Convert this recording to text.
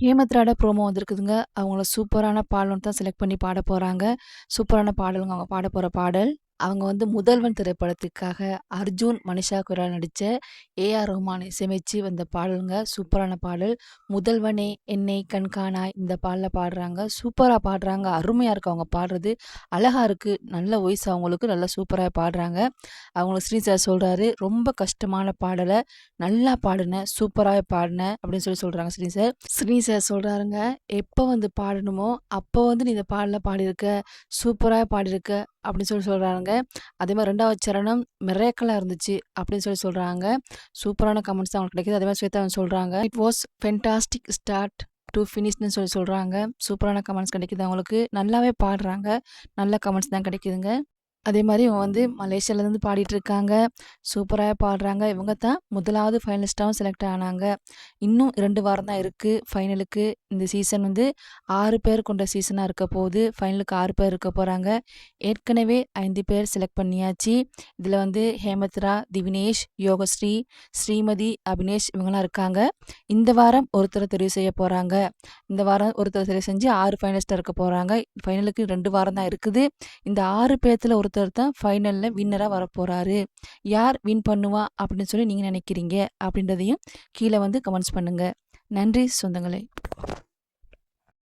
ஹேமத்ராட promo வந்திருக்குதுங்க. அவங்கள சூப்பரான பாடல் தான் செலக்ட் பண்ணி பாட போகிறாங்க சூப்பரான பாடலுங்க அவங்க பாட போகிற பாடல். அவங்க வந்து முதல்வன் திரைப்படத்துக்காக அர்ஜுன், மனிஷா குரால் நடித்த ஏ.ஆர். ரஹ்மான் இசையமைச்சு வந்த பாடலுங்க. சூப்பரான பாடல். முதல்வனே என்னை கண்காணாய் இந்த பாடல பாடுறாங்க. சூப்பராக பாடுறாங்க. அருமையாக இருக்குது அவங்க பாடுறது. அழகாக இருக்குது நல்ல வாய்ஸ் அவங்களுக்கு. நல்லா சூப்பராக பாடுறாங்க. அவங்கள ஸ்ரீ சார் "ரொம்ப கஷ்டமான பாடலை நல்லா பாடின சூப்பராக பாடின அப்படின்னு சொல்லி சொல்கிறாங்க ஸ்ரீ சார். ஸ்ரீ சார் சொல்றாருங்க, வந்து பாடணுமோ, அப்போ வந்து நீ இந்த பாடல பாடியிருக்க. சூப்பராக பாடியிருக்க" அப்படின்னு சொல்லி சொல்கிறாங்க அதே மாதிரி ரெண்டாவது சரணம் மிரேக்கலாக இருந்துச்சு அப்படின்னு சொல்லி சொல்கிறாங்க சூப்பரான கமெண்ட்ஸ் தான் அவங்களுக்கு கிடைக்குது. அதே மாதிரி ஸ்வேதா சொல்கிறாங்க "it was fantastic start to ஃபினிஷ்னு சொல்லி சொல்கிறாங்க சூப்பரான கமெண்ட்ஸ் கிடைக்குது அவங்களுக்கு. நல்லாவே பாடுறாங்க. நல்ல கமெண்ட்ஸ் தான் கிடைக்குதுங்க. அதே மாதிரி இவங்க வந்து மலேசியாலருந்து பாடிட்டுருக்காங்க. சூப்பராக பாடுறாங்க. இவங்க தான் முதலாவது ஃபைனலிஸ்ட்டாகவும் செலக்ட் ஆனாங்க. இன்னும் இரண்டு வாரம் தான் இருக்குது ஃபைனலுக்கு. இந்த சீசன் வந்து ஆறு பேர் கொண்ட சீசனாக இருக்க போகுது. ஃபைனலுக்கு ஆறு பேர் இருக்க போகிறாங்க ஏற்கனவே ஐந்து பேர் செலக்ட் பண்ணியாச்சு. இதில் வந்து ஹேமத்ரா, திவினேஷ், யோகஸ்ரீ, ஸ்ரீமதி, அபினேஷ் இவங்கெல்லாம் இருக்காங்க. இந்த வாரம் ஒருத்தரை தெரிவு செய்ய போகிறாங்க இந்த வாரம் ஒருத்தரை தெரிவு செஞ்சு ஆறு ஃபைனலிஸ்ட்டாக இருக்க போகிறாங்க ஃபைனலுக்கு ரெண்டு வாரம் தான் இருக்குது. இந்த ஆறு பேர்த்தில் ஒருத்தர் ஒருத்தர் தான் ஃபைனலில் வின்னராக வரப்போகிறாரு யார் வின் பண்ணுவா அப்படின்னு சொல்லி நீங்கள் நினைக்கிறீங்க? அப்படின்றதையும் கீழே வந்து கமெண்ட்ஸ் பண்ணுங்கள் நன்றி சொந்தங்களே!